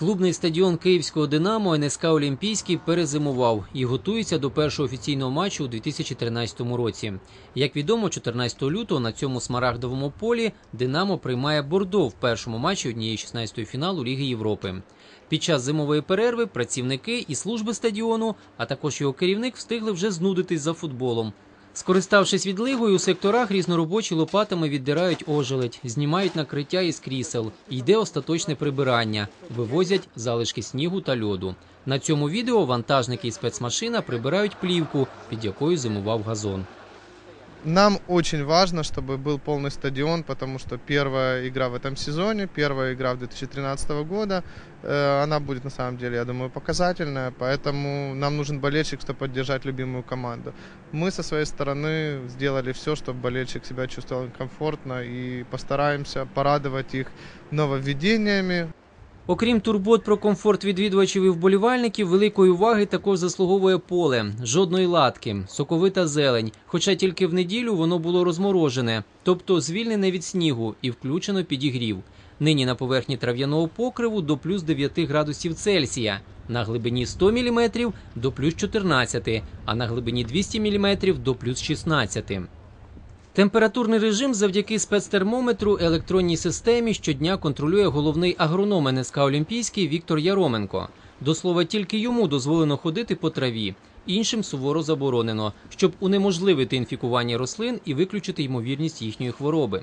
Клубний стадіон Київського Динамо НСК Олімпійський перезимував і готується до першого офіційного матчу у 2013 році. Як відомо, 14 лютого на цьому смарагдовому полі Динамо приймає Бордо в першому матчі однієї 16-ї фіналу Ліги Європи. Під час зимової перерви працівники і служби стадіону, а також його керівник встигли вже знудитись за футболом. Скориставшись відливою, у секторах різноробочі лопатами віддирають ожеледь, знімають накриття із крісел. Йде остаточне прибирання, вивозять залишки снігу та льоду. На цьому відео вантажники і спецмашина прибирають плівку, під якою зимував газон. Нам очень важно, чтобы был полный стадион, потому что первая игра в этом сезоне, первая игра в 2013 года, э, она будет на самом деле, я думаю, показательная, поэтому нам нужен болельщик, чтобы поддержать любимую команду. Мы со своей стороны сделали все, чтобы болельщик себя чувствовал комфортно и постараемся порадовать их нововведениями, Окрім турбот про комфорт відвідувачів і вболівальників, великої уваги також заслуговує поле. Жодної латки, соковита зелень. Хоча тільки в неділю воно було розморожене, тобто звільнене від снігу і включено підігрів. Нині на поверхні трав'яного покриву до плюс 9 градусів Цельсія, на глибині 100 мм до плюс 14, а на глибині 200 мм до плюс 16. Температурний режим завдяки спецтермометру електронній системі щодня контролює головний агроном НСК Олімпійський Віктор Яроменко. До слова, тільки йому дозволено ходити по траві, іншим суворо заборонено, щоб унеможливити інфікування рослин і виключити ймовірність їхньої хвороби.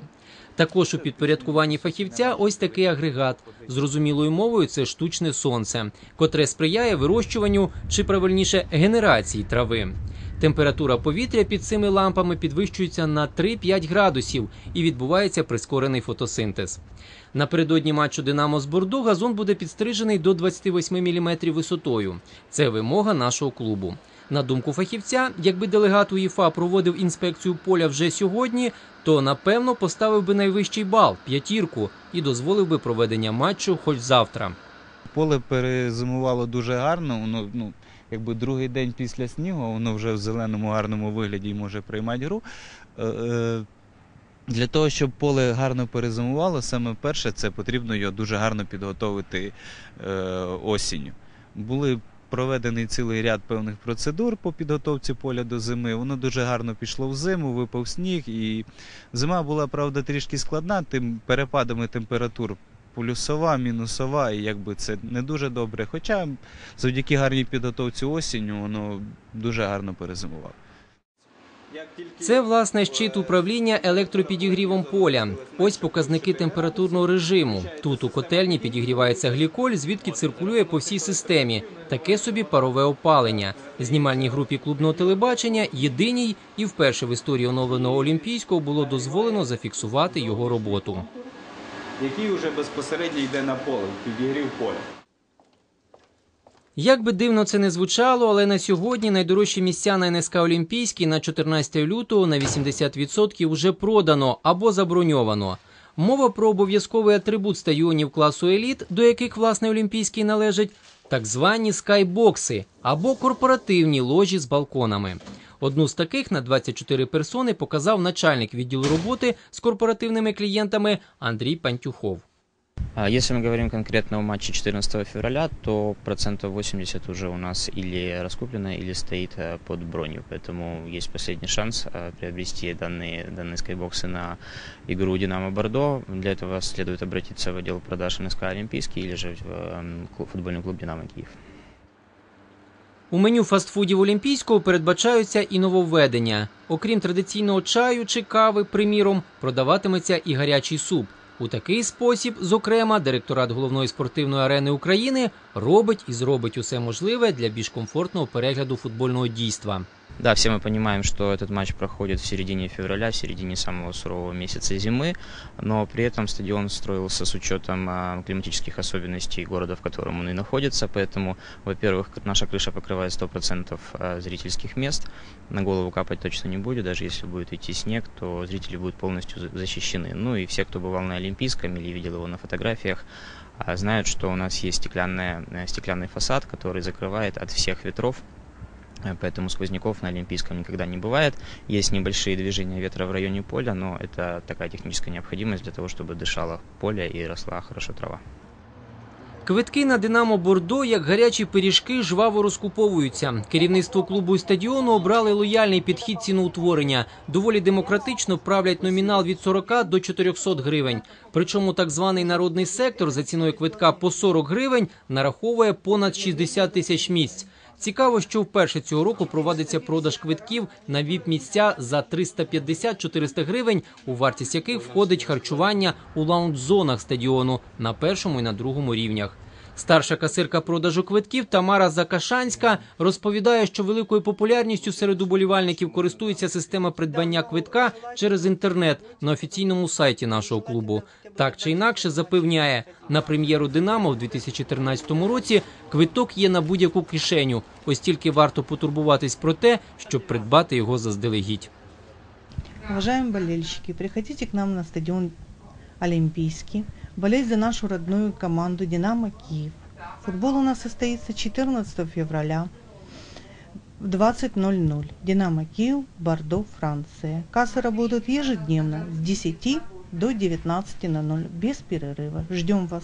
Також у підпорядкуванні фахівця ось такий агрегат. Зрозумілою мовою це штучне сонце, котре сприяє вирощуванню чи правильніше генерації трави. Температура повітря під цими лампами підвищується на 3-5 градусів і відбувається прискорений фотосинтез. Напередодні матчу Динамо з Бордо газон буде підстрижений до 28 мм висотою. Це вимога нашого клубу. На думку фахівця, якби делегат УЄФА проводив інспекцію поля вже сьогодні, то напевно поставив би найвищий бал п'ятірку і дозволив би проведення матчу хоч завтра. Поле перезимувало дуже гарно, воно ну, якби другий день після снігу, воно вже в зеленому гарному вигляді може приймати гру. Е, е, Для того, щоб поле гарно перезимувало, саме перше, це потрібно його дуже гарно підготовити е, осінню. Були проведений цілий ряд певних процедур по підготовці поля до зими. Воно дуже гарно пішло в зиму, випав сніг, і зима була, правда, трішки складна, тим перепадами температур плюсова, мінусова, і якби це не дуже добре. Хоча завдяки гарній підготовці осінню воно дуже гарно перезимувало. Це власне щит управління електропідігрівом поля. Ось показники температурного режиму. Тут у котельні підігрівається гліколь, звідки циркулює по всій системі. Таке собі парове опалення. Знімальній групі клубного телебачення єдиній і вперше в історії оновленого олімпійського було дозволено зафіксувати його роботу. Який вже безпосередньо йде на поле, підігрів поля. Як би дивно це не звучало, але на сьогодні найдорожчі місця на НСК Олімпійський на 14 лютого на 80% вже продано або заброньовано. Мова про обов'язковий атрибут стадіонів класу еліт, до яких власне Олімпійський належить, так звані скайбокси або корпоративні ложі з балконами. Одну з таких на 24 персони показав начальник відділу роботи з корпоративними клієнтами Андрій Пантюхов. А Если мы говорим конкретно о матче 14 февраля, то процентов 80 уже у нас или раскуплено, или стоит э, под бронью. Поэтому есть последний шанс э, приобрести данные, данные скайбоксы на игру «Динамо Бордо». Для этого следует обратиться в отдел продаж НСК «Олимпийский» или же в э, клуб- футбольный клуб «Динамо Киев». У меню фастфудів Олімпійського передбачаються і нововведення. Окрім традиційного чаю чи кави, приміром, продаватиметься і гарячий суп. У такий спосіб, зокрема, директорат головної спортивної арени України робить і зробить усе можливе для більш комфортного перегляду футбольного дійства. Да, все мы понимаем, что этот матч проходит в середине февраля, в середине самого сурового месяца зимы, но при этом стадион строился с учетом а, климатических особенностей города, в котором он и находится, поэтому, во-первых, наша крыша покрывает 100% а, зрительских мест, на голову капать точно не будет, даже если будет идти снег, то зрители будут полностью за- защищены. Ну и все, кто бывал на Олимпийском или видел его на фотографиях, а, знают, что у нас есть стеклянная, э, стеклянный фасад, который закрывает от всех ветров Поэтому сквозняков на Олимпийском никогда не бывает. Есть небольшие движения ветра в районе поля, но это такая техническая необходимость для того, чтобы дышало поле и росла хорошо трава. Квитки на Динамо Бордо, як гарячі пиріжки, жваво розкуповуються. Керівництво клубу і стадіону обрали лояльний підхід ціноутворення. Доволі демократично правлять номінал від 40 до 400 гривень. Причому так званий народний сектор за ціною квитка по 40 гривень нараховує понад 60 тисяч місць. Цікаво, що вперше цього року проводиться продаж квитків на ВІП-місця за 350-400 гривень, у вартість яких входить харчування у лаунж-зонах стадіону на першому і на другому рівнях. Старша касирка продажу квитків Тамара Закашанська розповідає, що великою популярністю серед уболівальників користується система придбання квитка через інтернет на офіційному сайті нашого клубу. Так чи інакше запевняє, на прем'єру Динамо в 2013 році квиток є на будь-яку кишеню. Ось тільки варто потурбуватись про те, щоб придбати його заздалегідь. Уважаемые болельщики, приходите к нам на стадион Олимпийский, болеть за нашу родную команду «Динамо Киев». Футбол у нас состоится 14 февраля в 20.00. «Динамо Киев», Бордо, Франция. Кассы работают ежедневно с 10 до 19.00 без перерыва. Ждем вас.